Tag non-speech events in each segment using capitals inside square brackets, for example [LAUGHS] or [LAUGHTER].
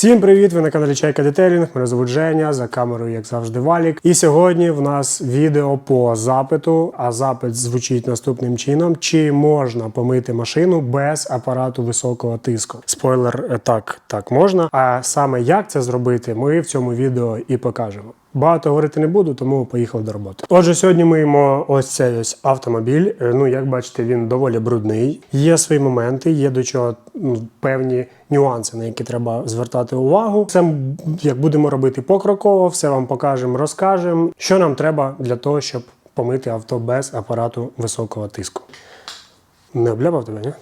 Всім привіт! Ви на каналі Чайка Детейлінг. Мене звуть Женя, за камерою, як завжди, Валік. І сьогодні в нас відео по запиту. А запит звучить наступним чином: чи можна помити машину без апарату високого тиску? Спойлер, е, так, так можна. А саме як це зробити, ми в цьому відео і покажемо. Багато говорити не буду, тому поїхав до роботи. Отже, сьогодні миємо ось цей ось автомобіль. Е, Ну, як бачите, він доволі брудний. Є свої моменти, є до чого ну, певні нюанси, на які треба звертати увагу. Це як будемо робити покроково, все вам покажемо, розкажемо. Що нам треба для того, щоб помити авто без апарату високого тиску. Не обляпав тебе, ні?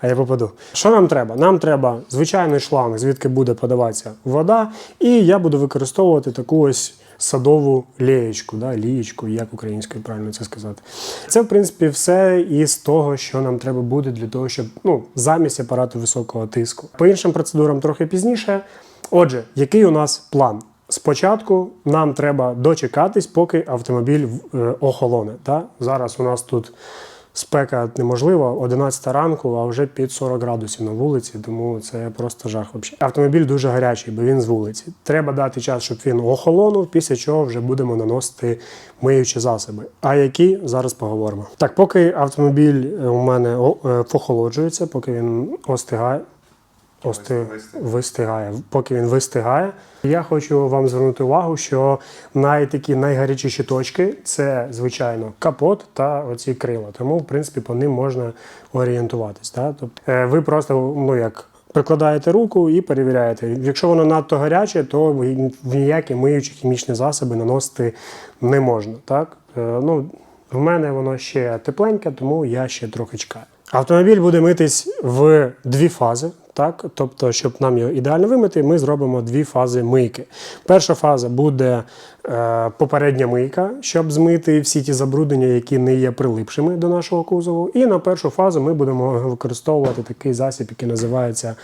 А я попаду. Що нам треба? Нам треба звичайний шланг, звідки буде подаватися вода, і я буду використовувати таку ось садову лієчку, да, лієчку, як українською правильно це сказати. Це, в принципі, все із того, що нам треба буде для того, щоб ну, замість апарату високого тиску. По іншим процедурам трохи пізніше. Отже, який у нас план? Спочатку нам треба дочекатись, поки автомобіль е, охолоне. Та? Зараз у нас тут спека неможлива, 11 ранку, а вже під 40 градусів на вулиці, тому це просто жах. Взагалі. Автомобіль дуже гарячий, бо він з вулиці. Треба дати час, щоб він охолонув, після чого вже будемо наносити миючі засоби. А які зараз поговоримо. Так, поки автомобіль у мене е, поки він остигає. Ости... Вистигає. Поки він вистигає. Я хочу вам звернути увагу, що най такі найгарячіші точки це, звичайно, капот та оці крила. Тому, в принципі, по ним можна орієнтуватись. Да? Тобто, ви просто ну як. Прикладаєте руку і перевіряєте. Якщо воно надто гаряче, то в ніякі миючі хімічні засоби наносити не можна. Так? Е, Ну, в мене воно ще тепленьке, тому я ще трохи чекаю. Автомобіль буде митись в дві фази. Так, тобто, щоб нам його ідеально вимити, ми зробимо дві фази мийки. Перша фаза буде попередня мийка, щоб змити всі ті забруднення, які не є прилипшими до нашого кузову. І на першу фазу ми будемо використовувати такий засіб, який називається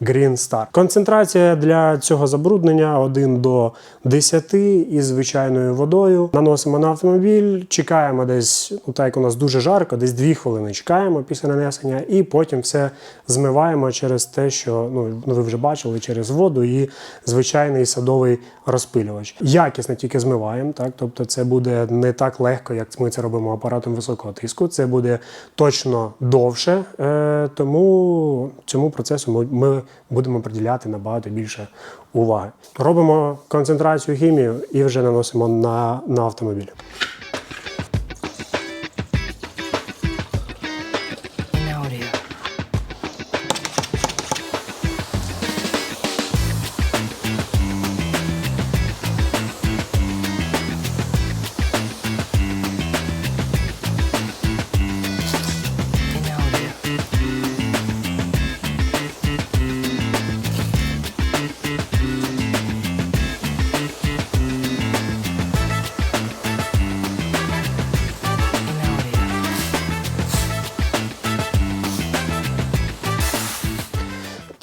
Green Star. Концентрація для цього забруднення 1 до 10 із звичайною водою. Наносимо на автомобіль, чекаємо десь, ну так як у нас дуже жарко, десь 2 хвилини чекаємо після нанесення, і потім все змиваємо через те, що ну ви вже бачили через воду і звичайний садовий розпилювач. Якісно тільки змиваємо, так тобто це буде не так легко, як ми це робимо апаратом високого тиску. Це буде точно довше, е, тому цьому процесу ми, ми будемо приділяти набагато більше уваги. Робимо концентрацію хімію і вже наносимо на, на автомобіль.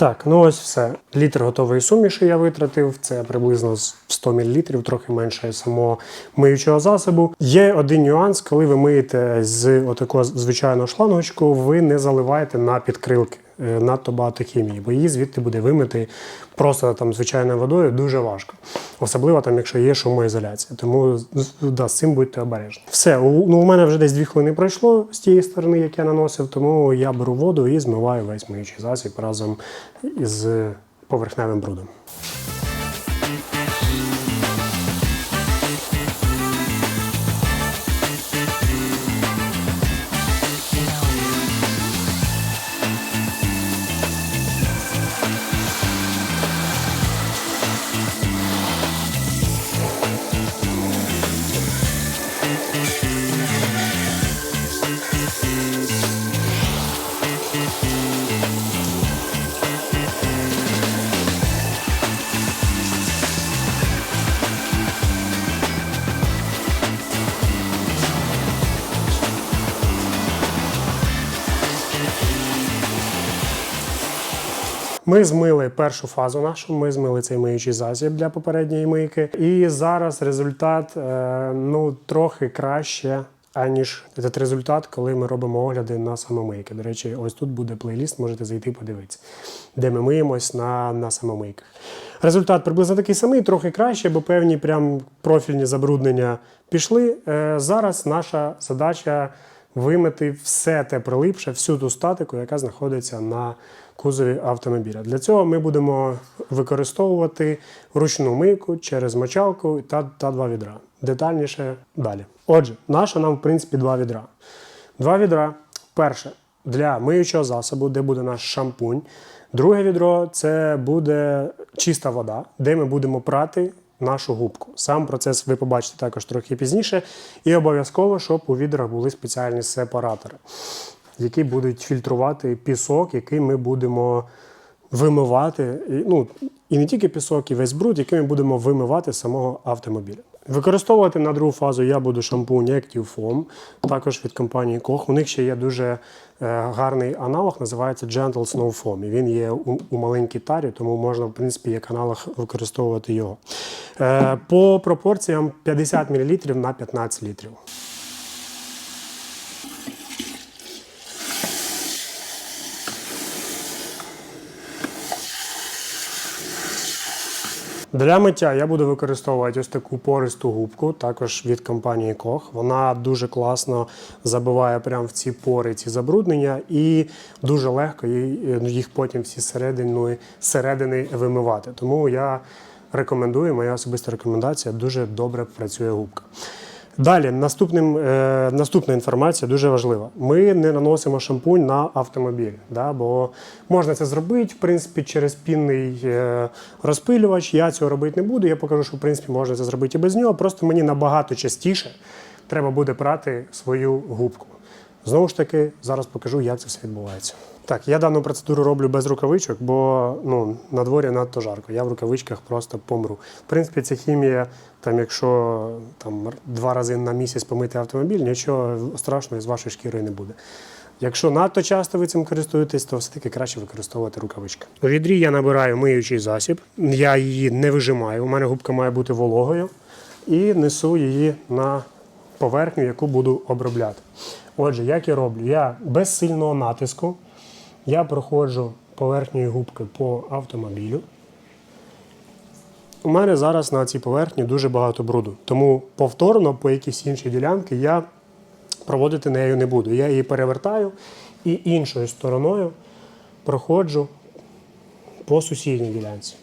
Так, ну ось все. Літр готової суміші я витратив. Це приблизно з 100 мл, трохи менше самого миючого засобу. Є один нюанс, коли ви миєте з отакого звичайного шлангочку, ви не заливаєте на підкрилки. Е, Надто багато хімії, бо її звідти буде вимити просто там звичайною водою дуже важко. Особливо там, якщо є шумоізоляція. Тому да, з цим будьте обережні. Все, ну, у мене вже десь дві хвилини пройшло з тієї сторони, як я наносив, тому я беру воду і змиваю весь миючий засіб разом із поверхневим брудом. Ми змили першу фазу нашу, ми змили цей миючий засіб для попередньої мийки. І зараз результат е, ну, трохи краще аніж этот результат, коли ми робимо огляди на самомийки. До речі, ось тут буде плейліст, можете зайти подивитися, де ми миємось на, на самомийках. Результат приблизно такий самий, трохи краще, бо певні прям профільні забруднення пішли. Е, зараз наша задача вимити все те прилипше, всю ту статику, яка знаходиться на кузові автомобіля. Для цього ми будемо використовувати ручну мийку через мочалку та, та два відра. Детальніше далі. Отже, наша нам, в принципі, два відра. Два відра. Перше для миючого засобу, де буде наш шампунь. Друге відро це буде чиста вода, де ми будемо прати нашу губку. Сам процес ви побачите також трохи пізніше. І обов'язково, щоб у відрах були спеціальні сепаратори, які будуть фільтрувати пісок, який ми будемо вимивати. Ну, і не тільки пісок, і весь бруд, який ми будемо вимивати з самого автомобіля. Використовувати на другу фазу я буду шампунь Active Foam, також від компанії Koch. У них ще є дуже гарний аналог, називається Gentle Snow Foam. І він є у, у маленькій тарі, тому можна, в принципі, як аналог використовувати його. Е, по пропорціям 50 мл на 15 літрів. Для миття я буду використовувати ось таку пористу губку, також від компанії Koch. Вона дуже класно забиває прямо в ці пори ці забруднення і дуже легко їх потім всі середини, середини вимивати. Тому я рекомендую, моя особиста рекомендація, дуже добре працює губка. Далі, наступним, е, наступна інформація дуже важлива. Ми не наносимо шампунь на автомобіль, да, бо можна це зробити, в принципі, через пінний е, розпилювач. Я цього робити не буду. Я покажу, що в принципі можна це зробити і без нього. Просто мені набагато частіше треба буде прати свою губку. Знову ж таки, зараз покажу, як це все відбувається. Так, я дану процедуру роблю без рукавичок, бо ну, на дворі надто жарко. Я в рукавичках просто помру. В принципі, ця хімія, там, якщо там, два рази на місяць помити автомобіль, нічого страшного з вашою шкірою не буде. Якщо надто часто ви цим користуєтесь, то все-таки краще використовувати рукавички. У відрі я набираю миючий засіб, я її не вижимаю. У мене губка має бути вологою і несу її на поверхню, яку буду обробляти. Отже, як я роблю? Я без сильного натиску я проходжу поверхнею губки по автомобілю. У мене зараз на цій поверхні дуже багато бруду. Тому повторно по якійсь іншій ділянці я проводити нею не буду. Я її перевертаю і іншою стороною проходжу по сусідній ділянці.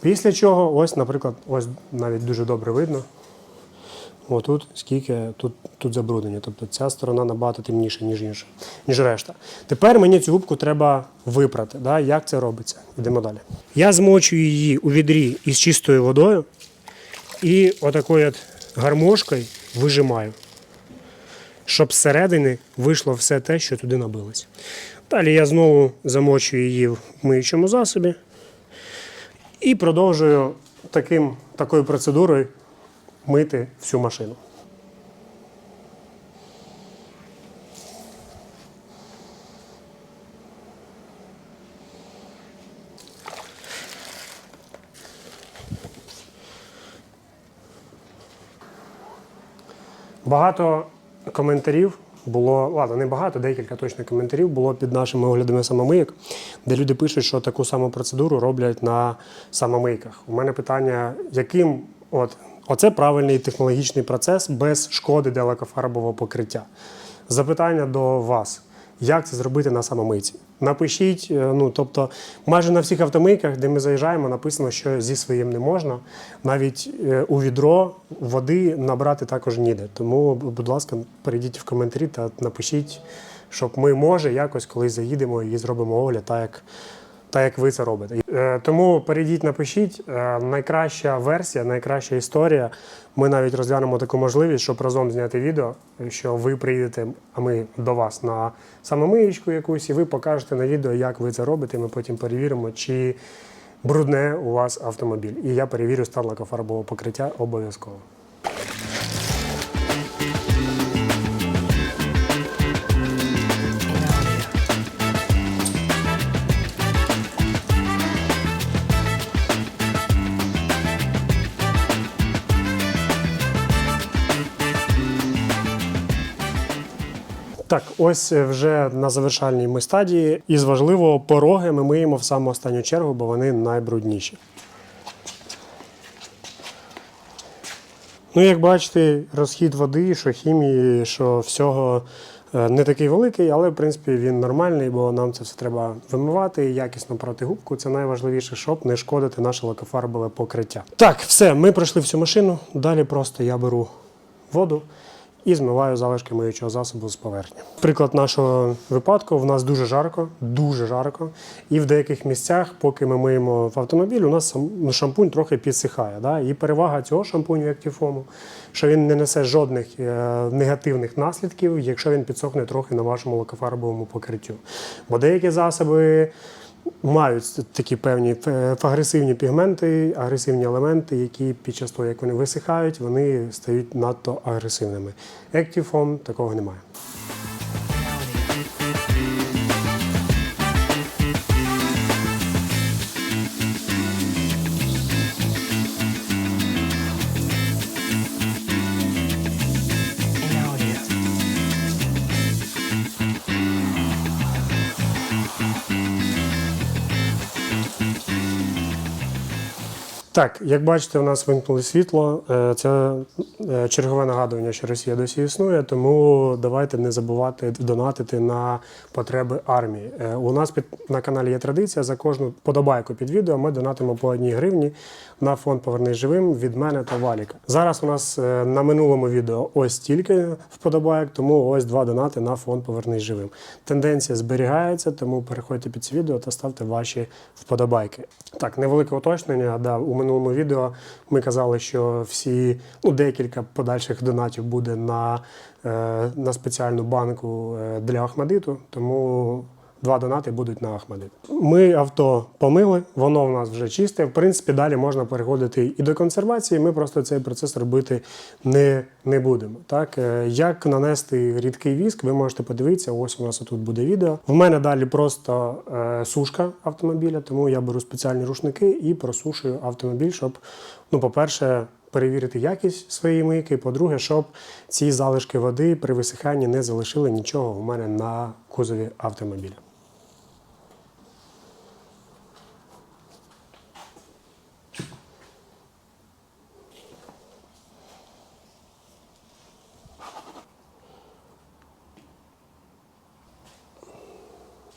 Після чого, ось, наприклад, ось навіть дуже добре видно. Отут скільки тут, тут забруднення. Тобто ця сторона набагато темніша, ніж інша, ніж решта. Тепер мені цю губку треба випрати. Да? Як це робиться? Йдемо далі. Я змочую її у відрі із чистою водою і отакою от гармошкою вижимаю, щоб зсередини вийшло все те, що туди набилось. Далі я знову замочую її в миючому засобі і продовжую таким, такою процедурою мити всю машину. Багато коментарів було, ладно, не багато, декілька точно коментарів було під нашими оглядами самомийок, де люди пишуть, що таку саму процедуру роблять на самомийках. У мене питання, яким от, оце правильний технологічний процес без шкоди для лакофарбового покриття. Запитання до вас. Як це зробити на самомийці? Напишіть, е, ну тобто, майже на всіх автомийках, де ми заїжджаємо, написано, що зі своїм не можна. Навіть е, у відро води набрати також ніде. Тому, будь ласка, перейдіть в коментарі та напишіть, щоб ми, може, якось колись заїдемо і зробимо огляд, так як, так як ви це робите. Е, Тому перейдіть, напишіть. Е, Найкраща версія, найкраща історія. Ми навіть розглянемо таку можливість, щоб разом зняти відео, що ви приїдете, а ми до вас на самомиєчку якусь, і ви покажете на відео, як ви це робите. Ми потім перевіримо, чи брудне у вас автомобіль. І я перевірю стан лакофарбового покриття обов'язково. Ось е, вже на завершальній ми стадії. І з важливого пороги ми миємо в саму останню чергу, бо вони найбрудніші. Ну, як бачите, розхід води, що хімії, що всього е, не такий великий, але в принципі він нормальний, бо нам це все треба вимивати якісно проти губку. Це найважливіше, щоб не шкодити наше лакофарбове покриття. Так, все, ми пройшли всю машину. Далі просто я беру воду і змиваю залишки миючого засобу з поверхні. Приклад нашого випадку: в нас дуже жарко, дуже жарко. І в деяких місцях, поки ми миємо в автомобіль, у нас ну, шампунь трохи підсихає. Да? І перевага цього шампуню Actifoam, що він не несе жодних е, негативних наслідків, якщо він підсохне трохи на вашому лакофарбовому покриттю. Бо деякі засоби. Мають такі певні е, агресивні пігменти, агресивні елементи, які під час того, як вони висихають, вони стають надто агресивними. Ектіфом такого немає. Так, як бачите, у нас вимкнули світло. Це чергове нагадування, що Росія досі існує, тому давайте не забувати донатити на потреби армії. Е, У нас під на каналі є традиція. За кожну подобайку під відео ми донатимо по одній гривні на фонд Повернись живим від мене та Валіка. Зараз у нас е, на минулому відео ось тільки вподобайок, тому ось два донати на фонд Повернись живим. Тенденція зберігається, тому переходьте під це відео та ставте ваші вподобайки. Так, невелике уточнення. Да, у минулому відео ми казали, що всі ну, декілька подальших донатів буде на, е, на спеціальну банку е, для Ахмадиту, тому два донати будуть на Ахмадит. Ми авто помили, воно в нас вже чисте. В принципі, далі можна переходити і до консервації. Ми просто цей процес робити не, не будемо. Так, Е, як нанести рідкий віск, ви можете подивитися. Ось у нас тут буде відео. В мене далі просто сушка автомобіля, тому я беру спеціальні рушники і просушую автомобіль, щоб, ну, по-перше, перевірити якість своєї мийки. По-друге, щоб ці залишки води при висиханні не залишили нічого у мене на кузові автомобіля.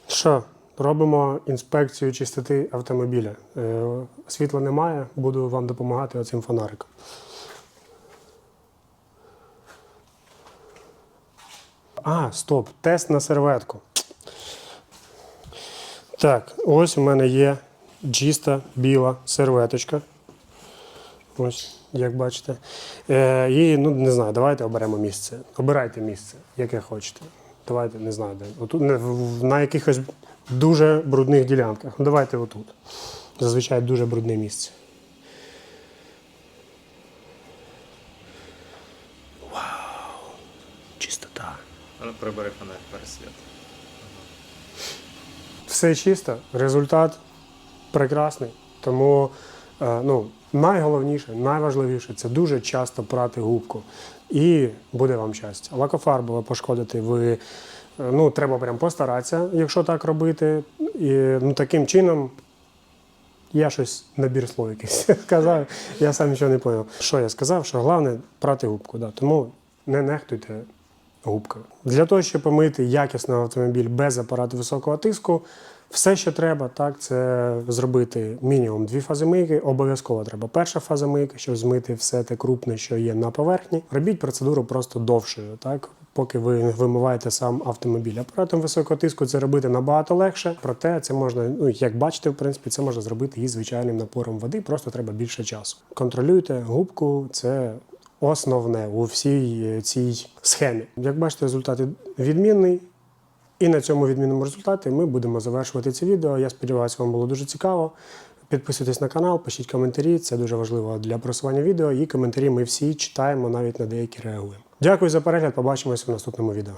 Що, робимо інспекцію чистоти автомобіля. Е, Світла немає, буду вам допомагати оцим фонариком. А, стоп, тест на серветку. Так, ось у мене є чиста біла серветочка. Ось, як бачите. Е, і, ну, не знаю, давайте оберемо місце. Обирайте місце, яке хочете. Давайте, не знаю, де. Отут, не, в- на якихось дуже брудних ділянках. Ну, давайте отут. Зазвичай дуже брудне місце. Вау! Чистота. Прибери фонарь пересвіт. Все чисто, результат прекрасний. Тому е, ну, найголовніше, найважливіше це дуже часто прати губку. І буде вам щастя. Лакофарбове пошкодити ви. е, Ну, треба прям постаратися, якщо так робити. І, ну, таким чином. Я щось набір слов якийсь [LAUGHS] сказав, я сам нічого не зрозумів. Що я сказав? Що головне прати губку. Да. Тому не нехтуйте губкою. Для того, щоб помити якісно автомобіль без апарату високого тиску, все, що треба, так, це зробити мінімум дві фази мийки. Обов'язково треба перша фаза мийки, щоб змити все те крупне, що є на поверхні. Робіть процедуру просто довшою, так, поки ви вимиваєте сам автомобіль. Апаратом високого тиску це робити набагато легше, проте це можна, ну як бачите, в принципі, це можна зробити і звичайним напором води, просто треба більше часу. Контролюйте губку, це основне у всій е, цій схемі. Як бачите, результат відмінний. І на цьому відмінному результаті ми будемо завершувати це відео. Я сподіваюся, вам було дуже цікаво. Підписуйтесь на канал, пишіть коментарі, це дуже важливо для просування відео. І коментарі ми всі читаємо, навіть на деякі реагуємо. Дякую за перегляд. Побачимось в наступному відео.